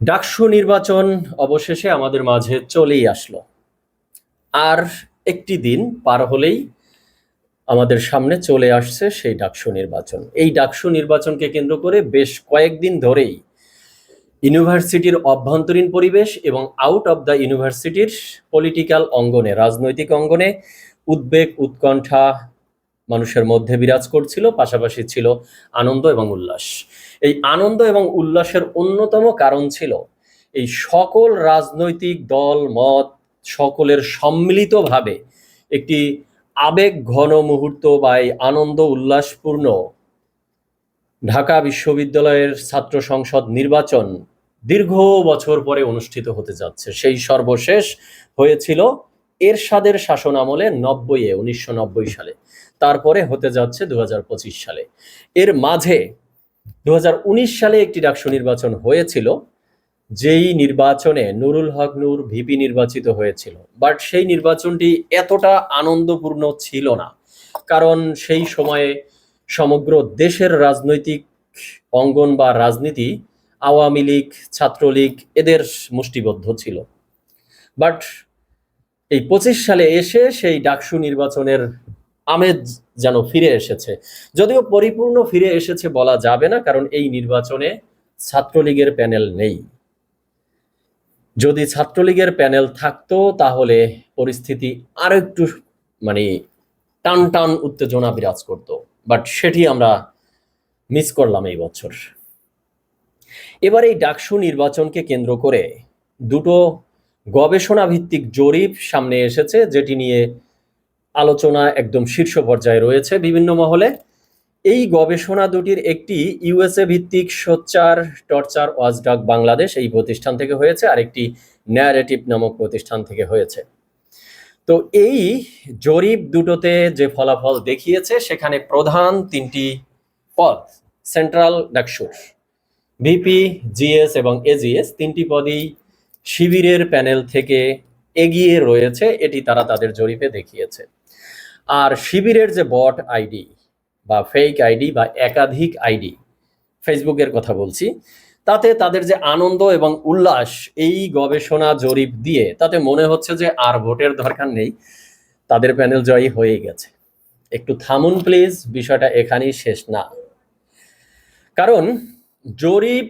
ডাকসু নির্বাচন অবশেষে আমাদের মাঝে চলেই আসলো। আর একটি দিন পার হলেই আমাদের সামনে চলে আসছে সেই ডাকসু নির্বাচন। এই ডাকসু নির্বাচনকে কেন্দ্র করে বেশ কয়েকদিন ধরেই ইউনিভার্সিটির অভ্যন্তরীণ পরিবেশ এবং আউট অব দ্য ইউনিভার্সিটির পলিটিক্যাল অঙ্গনে, রাজনৈতিক অঙ্গনে উদ্বেগ, উৎকণ্ঠা মানুষের মধ্যে বিরাজ করছিল, পাশাপাশি ছিল আনন্দ এবং উল্লাস। এই আনন্দ এবং উল্লাসের অন্যতম কারণ ছিল এই সকল রাজনৈতিক দল, মত, সকলের সম্মিলিতভাবে একটি আবেগ ঘন মুহূর্ত বা এই আনন্দ উল্লাসপূর্ণ ঢাকা বিশ্ববিদ্যালয়ের ছাত্র সংসদ নির্বাচন দীর্ঘ বছর পরে অনুষ্ঠিত হতে যাচ্ছে। সেই সর্বশেষ হয়েছিল এরশাদের শাসন আমলে নব্বইয়ে, উনিশশো নব্বই সালে। তারপরে হতে যাচ্ছে দু হাজার পঁচিশ সালে। এর মাঝে দু হাজার উনিশ সালে একটি ডাকসু নির্বাচন হয়েছিল, যেই নির্বাচনে নুরুল হক নূর ভিপি নির্বাচিত হয়েছিল। বাট সেই নির্বাচনটি এতটা আনন্দপূর্ণ ছিল না, কারণ সেই সময়ে সমগ্র দেশের রাজনৈতিক অঙ্গন বা রাজনীতি আওয়ামী লীগ, ছাত্রলীগ এদের মুষ্টিবদ্ধ ছিল। বাট এই পঁচিশ সালে এসে সেই ডাকসু নির্বাচনের আমেজ যেন ফিরে এসেছে। যদিও পরিপূর্ণ ফিরে এসেছে বলা যাবে না, কারণ এই নির্বাচনে ছাত্রলীগের প্যানেল নেই। যদি ছাত্রলীগের প্যানেল থাকতো, তাহলে পরিস্থিতি আরও একটু মানে টান টান উত্তেজনা বিরাজ করত। বাট সেটি আমরা মিস করলাম এই বছর। এবার এই ডাকসু নির্বাচনকে কেন্দ্র করে দুটো গবেষণা ভিত্তিক জরিপ সামনে এসেছে, যেটি নিয়ে আলোচনা একদম শীর্ষ পর্যায়ে রয়েছে বিভিন্ন মহলে। এই গবেষণা দুটির একটি ইউএসএ ভিত্তিক সোচ্চার, টর্চার ওয়াজডাক বাংলাদেশ এই প্রতিষ্ঠান থেকে হয়েছে আর একটি ন্যারেটিভ নামক প্রতিষ্ঠান থেকে হয়েছে। তো এই জরিপ দুটোতে যে ফলাফল দেখিয়েছে, সেখানে প্রধান তিনটি পদ সেন্ট্রাল ডাকসুর ভিপি জিএস এবং এজিএস তিনটি পদই শিবিরের প্যানেল থেকে এগিয়ে রয়েছে, এটি তারা তাদের জরিপে দেখিয়েছে। আর শিবিরের যে বট আইডি বা ফেক আইডি বা একাধিক আইডি, ফেসবুকের কথা বলছি, তাতে তাদের যে আনন্দ এবং উল্লাস, এই গবেষণা জরিপ দিয়ে তাতে মনে হচ্ছে যে আর ভোটের দরকার নেই, তাদের প্যানেল জয়ী হয়ে গেছে। একটু থামুন প্লিজ বিষয়টা এখানেই শেষ না। কারণ জরিপ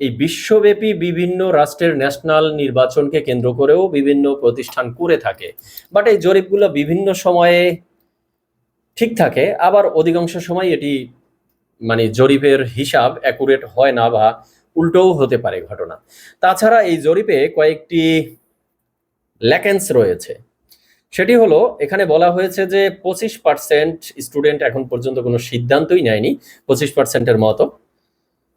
এই বিশ্বব্যাপী বিভিন্ন রাষ্ট্রের ন্যাশনাল নির্বাচনকে কেন্দ্র করেও বিভিন্ন প্রতিষ্ঠান করে থাকে। বাট এই জরিপগুলো বিভিন্ন সময়ে ঠিক থাকে, আবার অধিকাংশ সময় এটি মানে জরিপের হিসাব অ্যাকুরেট হয় না বা উল্টোও হতে পারে ঘটনা। তাছাড়া এই জরিপে কয়েকটি ল্যাকেন্স রয়েছে। সেটি হলো, এখানে বলা হয়েছে যে পঁচিশ পার্সেন্ট স্টুডেন্ট এখন পর্যন্ত কোনো সিদ্ধান্তই নেয়নি, পঁচিশ পার্সেন্টের মতো।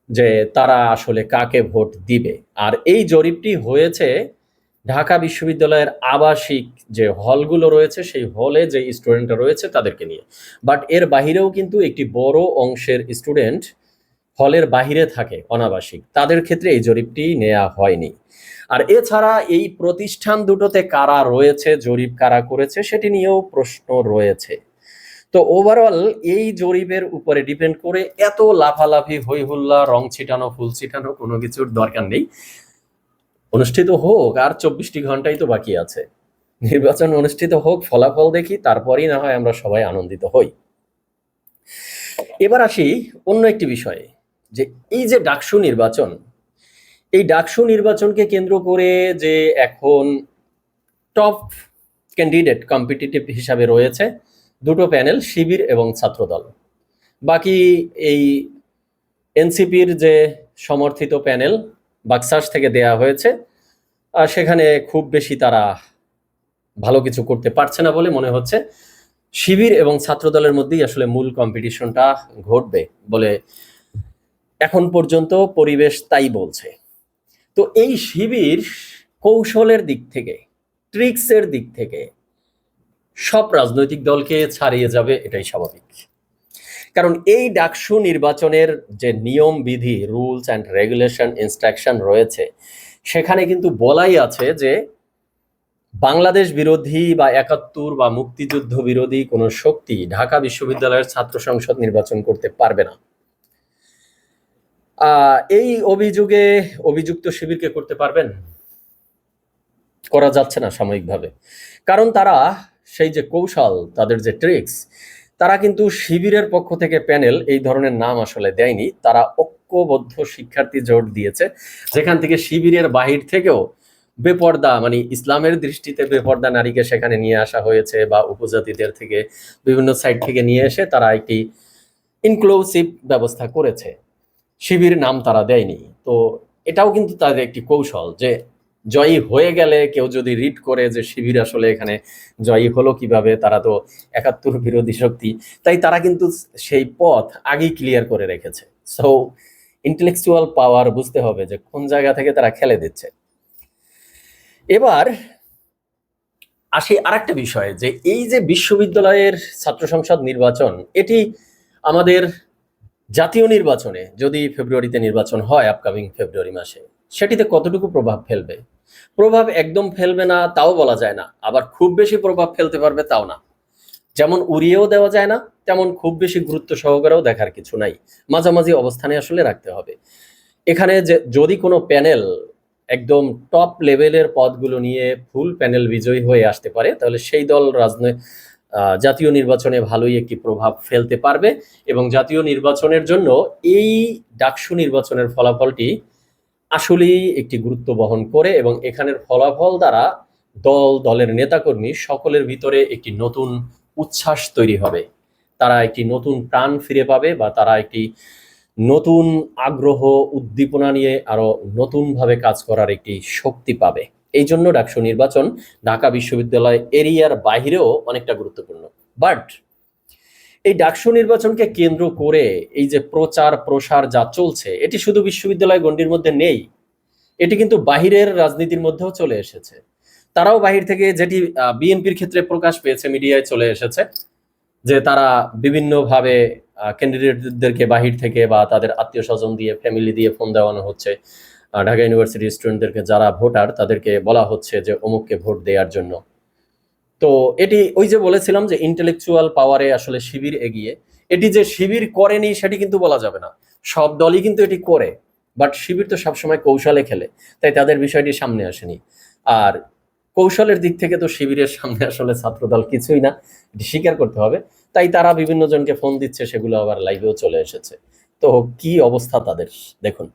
যে তারা আসলে কাকে ভোট দিবে। আর এই জরিপটি হয়েছে ঢাকা বিশ্ববিদ্যালয়ের আবাসিক যে হলগুলো রয়েছে, সেই হলে যে স্টুডেন্টরা রয়েছে তাদেরকে নিয়ে। বাট এর বাহিরেও কিন্তু একটি বড় অংশের স্টুডেন্ট হলের বাহিরে থাকে অনাবাসিক। তাদের ক্ষেত্রে এই জরিপটি নেওয়া হয়নি। আর এছাড়া এই প্রতিষ্ঠান দুটোতে কারা রয়েছে, জরিপ কারা করেছে, সেটি নিয়েও প্রশ্ন রয়েছে। তো ওভারঅল এই জরিপের উপরে ডিপেন্ড করে এত লাফালাফি হই হুল্লা, রং ছিটানো, ফুল ছিটানো কোনো কিছুর দরকার নেই। অনুষ্ঠিত হোক, আর চব্বিশটি ঘন্টাই তো বাকি আছে। নির্বাচন অনুষ্ঠিত হোক, ফলাফল দেখি, তারপরেই না হয় আমরা সবাই আনন্দিত হই। এবার আসি অন্য একটি বিষয়ে, যে এই যে ডাকসু নির্বাচন, এই ডাকসু নির্বাচনকে কেন্দ্র করে যে এখন টপ ক্যান্ডিডেট কম্পিটিটিভ হিসাবে রয়েছে দুটো প্যানেল, শিবির এবং ছাত্রদল। বাকি এই এনসিপির যে সমর্থিত প্যানেল বাক্সাস থেকে দেয়া হয়েছে, আর সেখানে খুব বেশি তারা ভালো কিছু করতে পারছে না বলে মনে হচ্ছে। শিবির এবং ছাত্রদলের মধ্যেই আসলে মূল কম্পিটিশনটা ঘটবে বলে এখন পর্যন্ত পরিবেশ তাই বলছে। তো এই শিবির কৌশলের দিক থেকে ট্রিক্সের দিক থেকে সব রাজনৈতিক দলকে ছাড়িয়ে যাবে, এটাই স্বাভাবিক। কারণ এই ডাকসু নির্বাচনের যে নিয়ম বিধি রুলস অ্যান্ড রেগুলেশন ইনস্ট্রাকশন রয়েছে, সেখানে কিন্তু বলাই আছে যে বাংলাদেশ বিরোধী বা একাত্তর বা মুক্তিযুদ্ধ বিরোধী কোনো শক্তি ঢাকা বিশ্ববিদ্যালয়ের ছাত্র সংসদ নির্বাচন করতে পারবে না। এই অভিযোগে অভিযুক্ত শিবিরকে করতে পারবেন? করা যাচ্ছে না সাময়িকভাবে। কারণ তারা সেই যে কৌশল, তাদের যে ট্রিক্স তারা কিন্তু শিবিরের পক্ষ থেকে প্যানেল এই ধরনের নাম আসলে দেয়নি। তারা ঐক্যবদ্ধ শিক্ষার্থী জোট দিয়েছে, যেখান থেকে শিবিরের বাহির থেকেও বেপর্দা মানে ইসলামের দৃষ্টিতে বেপর্দা নারীকে সেখানে নিয়ে আসা হয়েছে বা উপজাতিদের থেকে বিভিন্ন সাইড থেকে নিয়ে এসে তারা একটি ইনক্লুসিভ ব্যবস্থা করেছে। শিবির নাম তারা দেয়নি। তো এটাও কিন্তু তাদের একটি কৌশল যে জয়ী হয়ে গেলে কেউ যদি রিড করে যে শিবির আসলে এখানে জয়ী হলো কীভাবে, তারা তো একাত্তর বিরোধী শক্তি, তাই তারা কিন্তু সেই পথ আগেই ক্লিয়ার করে রেখেছে। সো ইন্টেলেকচুয়াল পাওয়ার বুঝতে হবে যে কোন জায়গা থেকে তারা খেলে দিচ্ছে। এবার আসি আরেকটা বিষয়, যে এই যে বিশ্ববিদ্যালয়ের ছাত্র সংসদ নির্বাচন, এটি আমাদের জাতীয় নির্বাচনে যদি ফেব্রুয়ারিতে নির্বাচন হয় আপকামিং ফেব্রুয়ারি মাসে, সেটিতে কতটুকু প্রভাব ফেলবে? প্রভাব একদম ফেলবে না, তাও বলা যায় না। আবার খুব বেশি প্রভাব ফেলতে পারবে তাও না। যেমন উড়িয়েও দেওয়া যায় না, তেমন খুব বেশি গুরুত্ব সহকারেও দেখার কিছু নাই। মাঝামাঝি অবস্থানে আসলে রাখতে হবে। এখানে যে যদি কোনো প্যানেল একদম টপ লেভেলের পদগুলো নিয়ে ফুল প্যানেল বিজয়ী হয়ে আসতে পারে, তাহলে সেই দল রাজনৈতিক জাতীয় নির্বাচনে ভালোই একটি প্রভাব ফেলতে পারবে এবং জাতীয় নির্বাচনের জন্য এই ডাকসু নির্বাচনের ফলাফলটি আসলেই একটি গুরুত্ব বহন করে এবং এখানের ফলাফল দ্বারা দল, দলের নেতাকর্মী সকলের ভিতরে একটি নতুন উচ্ছ্বাস তৈরি হবে। তারা একটি নতুন প্রাণ ফিরে পাবে বা তারা একটি নতুন আগ্রহ, উদ্দীপনা নিয়ে আরও নতুনভাবে কাজ করার একটি শক্তি পাবে। এই জন্য ডাকসু নির্বাচন ঢাকা বিশ্ববিদ্যালয় এরিয়ার বাহিরেও অনেকটা গুরুত্বপূর্ণ। বাট এই ডাকসু নির্বাচনকে কেন্দ্র করে এই যে প্রচার প্রসার যা চলছে, এটি শুধু বিশ্ববিদ্যালয় গণ্ডির মধ্যে নেই, এটি কিন্তু বাহিরের রাজনীতির মধ্যেও চলে এসেছে। তারাও বাহির থেকে যেটি বিএনপির ক্ষেত্রে প্রকাশ পেয়েছে, মিডিয়ায় চলে এসেছে, যে তারা বিভিন্নভাবে ক্যান্ডিডেটদেরকে বাহির থেকে বা তাদের আত্মীয় স্বজন দিয়ে ফ্যামিলি দিয়ে ফোন দেওয়ানো হচ্ছে। ঢাকা ইউনিভার্সিটির স্টুডেন্টদেরকে যারা ভোটার তাদেরকে বলা হচ্ছে যে অমুককে ভোট দেওয়ার জন্য। তো এটি ওই যে বলেছিলাম যে ইন্টেলেকচুয়াল পাওয়ারে আসলে শিবির এগিয়ে, এটি যে শিবির করেনি সেটি কিন্তু বলা যাবে না। সব দলই কিন্তু এটি করে বাট শিবির তো সবসময় কৌশলে খেলে, তাই তাদের বিষয়টি সামনে আসেনি। আর কৌশলের দিক থেকে তো শিবিরের সামনে আসলে ছাত্রদল কিছুই না, এটি স্বীকার করতে হবে। তাই তারা বিভিন্ন জনকে ফোন দিচ্ছে, সেগুলো আবার লাইভেও চলে এসেছে। তো কি অবস্থা তাদের, দেখুন।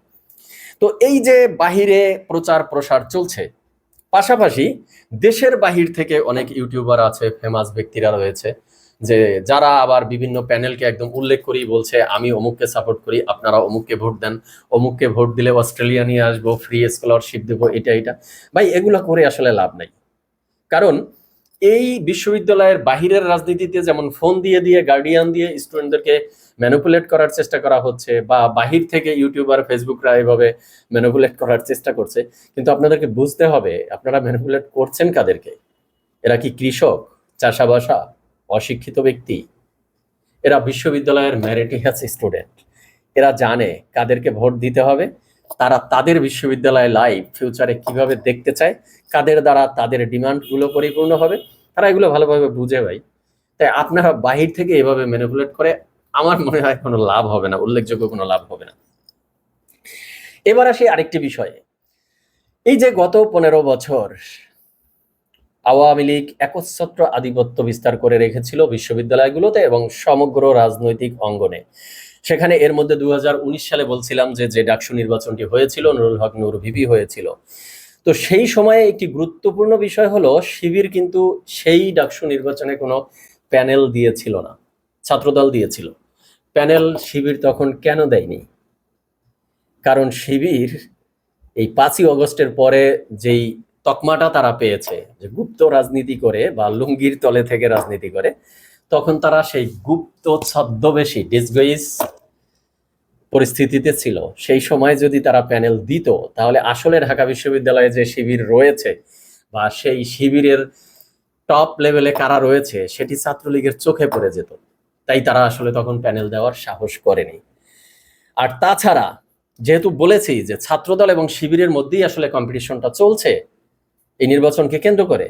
তো এই যে বাহিরে প্রচার প্রসার চলছে পাশাপাশি দেশের বাহির থেকে অনেক ইউটিউবার আছে ফেমাস ব্যক্তিরা রয়েছে, যে যারা আবার বিভিন্ন প্যানেলকে একদম উল্লেখ করেই বলছে, আমি অমুককে সাপোর্ট করি, আপনারা অমুককে ভোট দেন, অমুককে ভোট দিলে অস্ট্রেলিয়া নিয়ে আসব ফ্রি স্কলারশিপ দেবো, এটা এটা। ভাই, এগুলো করে আসলে লাভ নাই। কারণ এই বিশ্ববিদ্যালয়ের বাহিরের রাজনীতিতে যেমন ফোন দিয়ে দিয়ে গার্ডিয়ান দিয়ে স্টুডেন্টদেরকে ম্যানুপুলেট করার চেষ্টা করা হচ্ছে বা বাহির থেকে ইউটিউবার, ফেসবুকরা এভাবে ম্যানুপুলেট করার চেষ্টা করছে। কিন্তু আপনাদেরকে বুঝতে হবে, আপনারা ম্যানুপুলেট করছেন কাদেরকে? এরা কি কৃষক, চাষাবাসা, অশিক্ষিত ব্যক্তি? এরা বিশ্ববিদ্যালয়ের ম্যারিটিয়াস স্টুডেন্ট এরা জানে কাদেরকে ভোট দিতে হবে, তারা তাদের বিশ্ববিদ্যালয়ে লাইভ ফিউচারে কীভাবে দেখতে চায়, কাদের দ্বারা তাদের ডিমান্ডগুলো পরিপূর্ণ হবে, তারা এগুলো ভালোভাবে বুঝে ভাই। তাই আপনারা বাহির থেকে এভাবে ম্যানিপুলেট করে আমার মনে হয় কোনো লাভ হবে না, উল্লেখযোগ্য কোনো লাভ হবে না। এবার আসি আরেকটি বিষয়ে। এই যে গত পনেরো বছর আওয়ামী লীগ একচ্ছত্র আধিপত্য বিস্তার করে রেখেছিল বিশ্ববিদ্যালয়গুলোতে এবং সমগ্র রাজনৈতিক অঙ্গনে। সেখানে এর মধ্যে দু হাজার উনিশ সালে বলছিলাম যে যে ডাকসু নির্বাচনটি হয়েছিল, নুরুল হক, নুর ভিপি হয়েছিল। তো সেই সময়ে একটি গুরুত্বপূর্ণ বিষয় হলো, শিবির কিন্তু সেই ডাকসু নির্বাচনে কোনো প্যানেল দিয়েছিল না, ছাত্রদল দিয়েছিল। প্যানেল শিবির তখন কেন দেয়নি? কারণ শিবির এই পাঁচই অগস্টের পরে যেই তকমাটা তারা পেয়েছে, যে গুপ্ত রাজনীতি করে বা লুঙ্গির তলে থেকে রাজনীতি করে, তখন তারা সেই গুপ্ত ছদ্মবেশী ডিসগইস পরিস্থিতিতে ছিল। সেই সময় যদি তারা প্যানেল দিত, তাহলে আসলে ঢাকা বিশ্ববিদ্যালয়ে যে শিবির রয়েছে বা সেই শিবিরের টপ লেভেলে কারা রয়েছে, সেটি ছাত্রলীগের চোখে পড়ে যেত। তাই তারা আসলে তখন প্যানেল দেওয়ার সাহস করেনি। আর তাছাড়া, যেহেতু বলেছি যে ছাত্রদল এবং শিবিরের মধ্যেই আসলে কম্পিটিশনটা চলছে, এই নির্বাচনকে কেন্দ্র করে,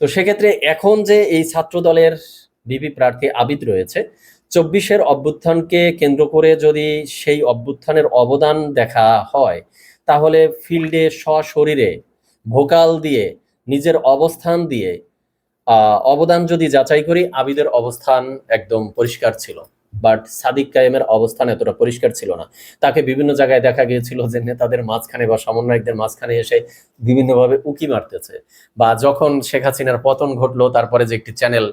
তো সেক্ষেত্রে এখন যে এই ছাত্রদলের বিপি প্রার্থী আবিদ রয়েছে, চব্বিশের অভ্যুত্থানকে কেন্দ্র করে যদি সেই অভ্যুত্থানের অবদান দেখা হয়, তাহলে ফিল্ডে সশরীরে ভোকাল দিয়ে, নিজের অবস্থান দিয়ে অবদান যদি যাচাই করি, আবিদের অবস্থান একদম পরিষ্কার ছিল। বাট সাদিক কায়েমের অবস্থান এতটা পরিষ্কার ছিল না। তাকে বিভিন্ন জায়গায় দেখা গিয়েছিল যে নেতাদের মাঝখানে বা সমন্বয়কদের মাঝখানে এসে বিভিন্নভাবে উকি মারতেছে। বা যখন শেখ হাসিনার পতন ঘটলো, তারপরে যে একটি চ্যানেল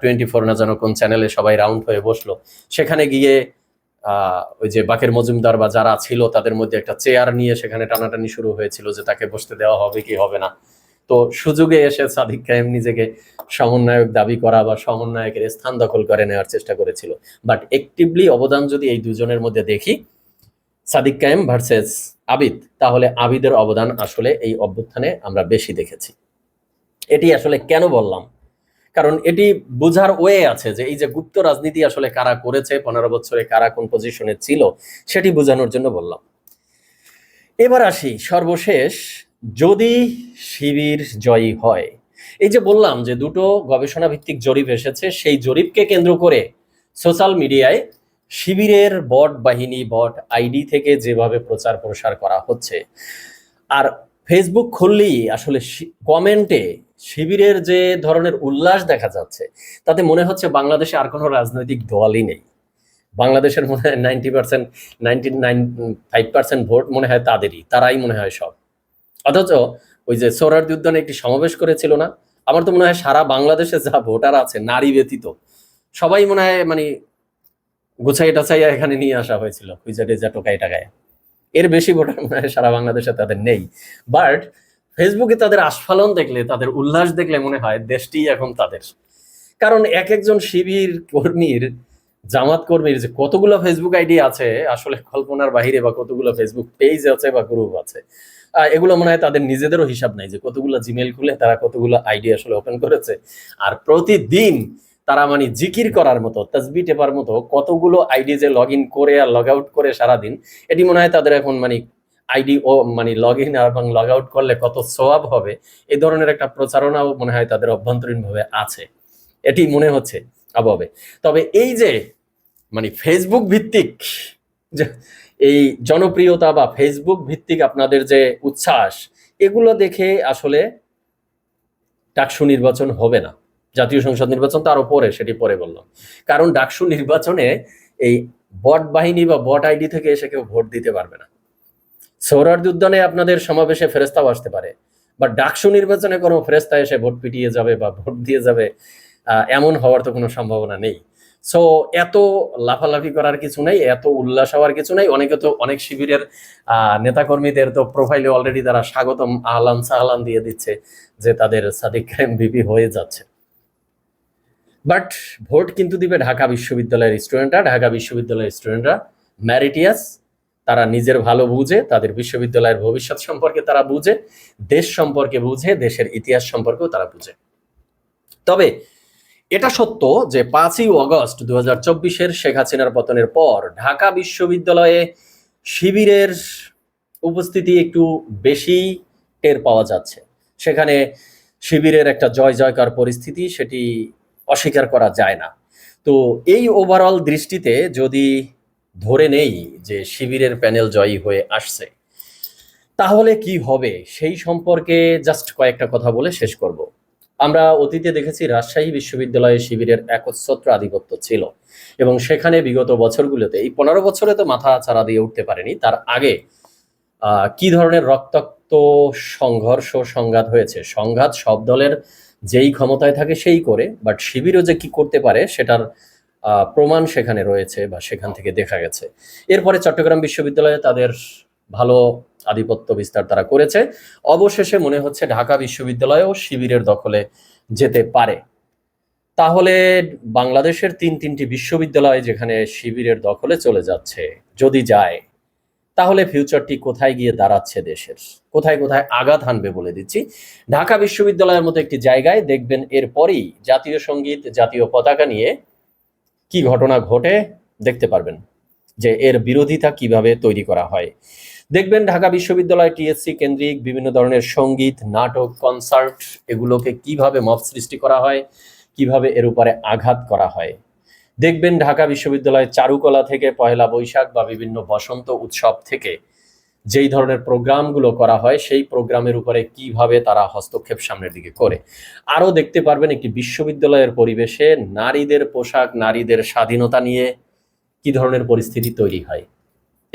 টোয়েন্টি ফোর না যেন কোন চ্যানেলে সবাই রাউন্ড হয়ে বসল, সেখানে গিয়ে ওই যে বাকের মজুমদার বা যারা ছিল, তাদের মধ্যে একটা চেয়ার নিয়ে সেখানে টানাটানি শুরু হয়েছিল যে তাকে বসতে দেওয়া হবে কি হবে না। তো সুযোগে এসে সাদিক কায়েম নিজেকে সমন্বয়ক দাবি করা বা সমন্বয়কের স্থান দখল করে নেওয়ার চেষ্টা করেছিল। বাট একটিভলি অবদান যদি এই দুজনের মধ্যে দেখি, সাদিক কায়েম ভার্সেস আবিদ, তাহলে আবিদের অবদান আসলে এই অভ্যুত্থানে আমরা বেশি দেখেছি। এটি আসলে কেন বললাম? কারণ এটি বোঝার ওয়ে আছে যে এই যে গুপ্ত রাজনীতি আসলে কারা করেছে, পনেরো বছরে কারা কোন পজিশনে ছিল, সেটি বোঝানোর জন্য বললাম। এবার আসি সর্বশেষ যদি শিবির জয়ী হয়। এই যে বললাম যে দুটো গবেষণা ভিত্তিক জরিপ এসেছে, সেই জরিপকে কেন্দ্র করে সোশ্যাল মিডিয়ায় শিবিরের বট বাহিনী, বট আইডি থেকে যেভাবে প্রচার প্রসার করা হচ্ছে। আর ফেসবুক খুললেই আসলে কমেন্টে শিবিরের যে ধরনের উল্লাস দেখা যাচ্ছে, তাতে মনে হচ্ছে বাংলাদেশে আর কোনো রাজনৈতিক দলই নেই। বাংলাদেশের মনে হয় ninety percent ninety nine five percent vote মনে হয় তাদেরই, তারাই মনে হয় সব। অথচ ওই যে সোরার উদ্যানে একটি সমাবেশ করেছিল না? আমার তো মনে হয় সারা বাংলাদেশে যা ভোটার আছে, নারী ব্যতীত, সবাই মনে হয় মানে গুছাই টাছাইয়া এখানে নিয়ে আসা হয়েছিল টোকাই টাকায়। এর বেশি ভোটার মনে হয় সারা বাংলাদেশে তাদের নেই। বাট ফেসবুকে তাদের আস্ফালন দেখলে, তাদের উল্লাস দেখলে মনে হয় দেশটি এখন তাদের। কারণ এক একজন শিবির কর্মীর জামাত কর্মীর যে কতগুলো ফেসবুক আইডি আছে, আসলে কল্পনার বাহিরে বা কতগুলো ফেসবুক পেজ আছে বা গ্রুপ আছে এগুলো মনে হয় তাদের নিজেদেরও হিসাব নাই যে কতগুলো জিমেল খুলে তারা কতগুলো আইডি আসলে ওপেন করেছে। আর প্রতিদিন তারা মানে জিকির করার মতো, তসবি টেপার মতো কতগুলো আইডি যে লগ ইন করে আর লগ আউট করে সারাদিন, এটি মনে হয় তাদের এখন মানে আইডি ও মানে লগ ইন এবং লগ আউট করলে কত সোয়াব হবে এই ধরনের একটা প্রচারণাও মনে হয় তাদের অভ্যন্তরীণভাবে আছে। এটি মনে হচ্ছে আবহাওয়া তবে এই যে মানে ফেসবুক ভিত্তিক এই জনপ্রিয়তা বা ফেসবুক ভিত্তিক আপনাদের যে উচ্ছ্বাস, এগুলো দেখে আসলে ডাকসু নির্বাচন হবে না। জাতীয় সংসদ নির্বাচন তো আরও পরে, সেটি পরে বললাম। কারণ ডাকসু নির্বাচনে এই বট বাহিনী বা বট আইডি থেকে এসে কেউ ভোট দিতে পারবে না। সৌরার্দি উদ্যানে আপনাদের সমাবেশে ফেরেস্তাও আসতে পারে। বা ডাকসু নির্বাচনে কোনো ফেরেস্তা এসে ভোট পিটিয়ে যাবে বা ভোট দিয়ে যাবে এমন হওয়ার তো কোনো সম্ভাবনা নেই। সো এত লাফালাফি করার কিছু নাই, এত উল্লাস হওয়ার কিছু নেই। অনেকে তো অনেক শিবিরের নেতাকর্মীদের তো প্রোফাইলে অলরেডি তারা স্বাগতম, আহলান সাহলান দিয়ে দিচ্ছে যে তাদের সাদিক এমবিপি হয়ে যাচ্ছে। বাট ভোট কিন্তু দিবে ঢাকা বিশ্ববিদ্যালয়ের স্টুডেন্টরা। ঢাকা বিশ্ববিদ্যালয়ের স্টুডেন্টরা ম্যারিটিয়াস তারা নিজের ভালো বুঝে, তাদের বিশ্ববিদ্যালয়ের ভবিষ্যৎ সম্পর্কে তারা বুঝে, দেশ সম্পর্কে বুঝে, দেশের ইতিহাস সম্পর্কেও তারা বুঝে। তবে এটা সত্য যে পাঁচই অগস্ট দু হাজার চব্বিশের শেখ হাসিনার পতনের পর ঢাকা বিশ্ববিদ্যালয়ে শিবিরের উপস্থিতি একটু বেশি টের পাওয়া যাচ্ছে। সেখানে শিবিরের একটা জয় জয়কার পরিস্থিতি সেটি অস্বীকার করা যায় না। তো এই ওভারঅল দৃষ্টিতে যদি ধরে নেই যে শিবিরের প্যানেল জয়ী হয়ে আসছে, তাহলে কি হবে? সেই সম্পর্কে জাস্ট কয়েকটা কথা বলে শেষ করব। আমরা অতীতে দেখেছি রাজশাহী বিশ্ববিদ্যালয়ে শিবিরের একচ্ছত্র আধিপত্য ছিল এবং সেখানে বিগত বছরগুলোতে, এই পনেরো বছরে তো মাথা চারা দিয়ে উঠতে পারেনি, তার আগে কি ধরনের রক্তাক্ত সংঘর্ষ, সংঘাত হয়েছে? সংঘাত সব দলের যেই ক্ষমতায় থাকে সেই করে বাট শিবিরও যে কি করতে পারে সেটার প্রমাণ সেখানে রয়েছে বা সেখান থেকে দেখা গেছে। এরপরে চট্টগ্রাম বিশ্ববিদ্যালয়ে তাদের ভালো আধিপত্য বিস্তার তারা করেছে। অবশেষে মনে হচ্ছে ঢাকা বিশ্ববিদ্যালয়েও শিবিরের দখলে যেতে পারে। তাহলে বাংলাদেশের তিন তিনটি বিশ্ববিদ্যালয় যেখানে শিবিরের দখলে চলে যাচ্ছে, যদি যায়, তাহলে ফিউচারটি কোথায় গিয়ে দাঁড়াচ্ছে দেশের? কোথায় কোথায় আঘাত হানবে বলে দিচ্ছি। ঢাকা বিশ্ববিদ্যালয়ের মতো একটি জায়গায় দেখবেন এরপরই জাতীয় সংগীত, জাতীয় পতাকা নিয়ে কি ঘটনা ঘটে দেখতে পারবেন যে এর বিরোধিতা কীভাবে তৈরি করা হয়। দেখবেন ঢাকা বিশ্ববিদ্যালয়, টিএসসি কেন্দ্রিক, বিভিন্ন ধরনের সংগীত, নাটক, কনসার্ট, এগুলোকে কীভাবে মব সৃষ্টি করা হয়, কীভাবে এর উপরে আঘাত করা হয়। দেখবেন ঢাকা বিশ্ববিদ্যালয়ের চারুকলা থেকে পয়লা বৈশাখ বা বিভিন্ন বসন্ত উৎসব থেকে যেই ধরনের প্রোগ্রামগুলো করা হয়, সেই প্রোগ্রামের উপরে কীভাবে তারা হস্তক্ষেপ সামনের দিকে করে। আরও দেখতে পারবেন একটি বিশ্ববিদ্যালয়ের পরিবেশে নারীদের পোশাক, নারীদের স্বাধীনতা নিয়ে কি ধরনের পরিস্থিতি তৈরি হয়।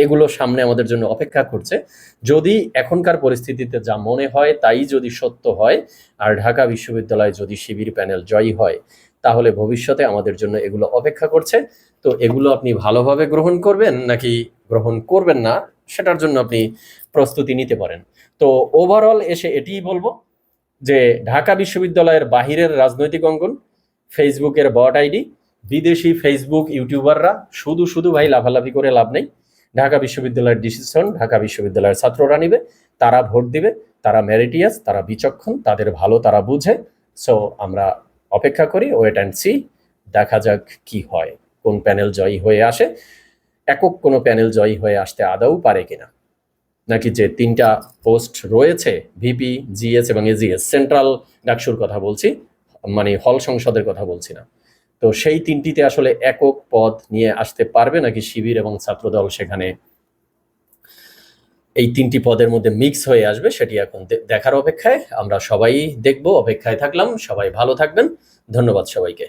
এগুলো সামনে আমাদের জন্য অপেক্ষা করছে। যদি এখনকার পরিস্থিতিতে যা মনে হয় তাই যদি সত্য হয়, আর ঢাকা বিশ্ববিদ্যালয়ে যদি শিবির প্যানেল জয়ী হয়, তাহলে ভবিষ্যতে আমাদের জন্য এগুলো অপেক্ষা করছে। তো এগুলো আপনি ভালোভাবে গ্রহণ করবেন নাকি গ্রহণ করবেন না, সেটার জন্য আপনি প্রস্তুতি নিতে পারেন। তো ওভারঅল এসে এটিই বলব যে ঢাকা বিশ্ববিদ্যালয়ের বাহিরের রাজনৈতিক অঙ্গন ফেসবুকের বট আইডি, বিদেশি ফেসবুক ইউটিউবাররা শুধু শুধু ভাই লাফালাফি করে লাভ নেই। ঢাকা বিশ্ববিদ্যালয়ের ডিসিশন ঢাকা বিশ্ববিদ্যালয়ের ছাত্ররা নিবে, তারা ভোট দিবে, তারা মেরিটিয়াস তারা বিচক্ষণ, তাদের ভালো তারা বুঝে। সো আমরা অপেক্ষা করি ওয়েট অ্যান্ড সি দেখা যাক কি হয়, কোন প্যানেল জয়ী হয়ে আসে। একক কোনো প্যানেল জয়ী হয়ে আসতে আদৌ পারে কিনা। নাকি যে তিনটা পোস্ট রয়েছে ভিপি জিএস এবং এজিএস সেন্ট্রাল ডাকসুর কথা বলছি মানে হল সংসদের কথা বলছি না। তো সেই তিনটিতে আসলে একক পদ নিয়ে আসতে পারবে নাকি শিবির এবং ছাত্রদল সেখানে এই তিনটি পদের মধ্যে মিক্স হয়ে আসবে সেটি এখন দেখার অপেক্ষায়। আমরা সবাই দেখব, অপেক্ষায় থাকলাম। সবাই ভালো থাকবেন। ধন্যবাদ সবাইকে।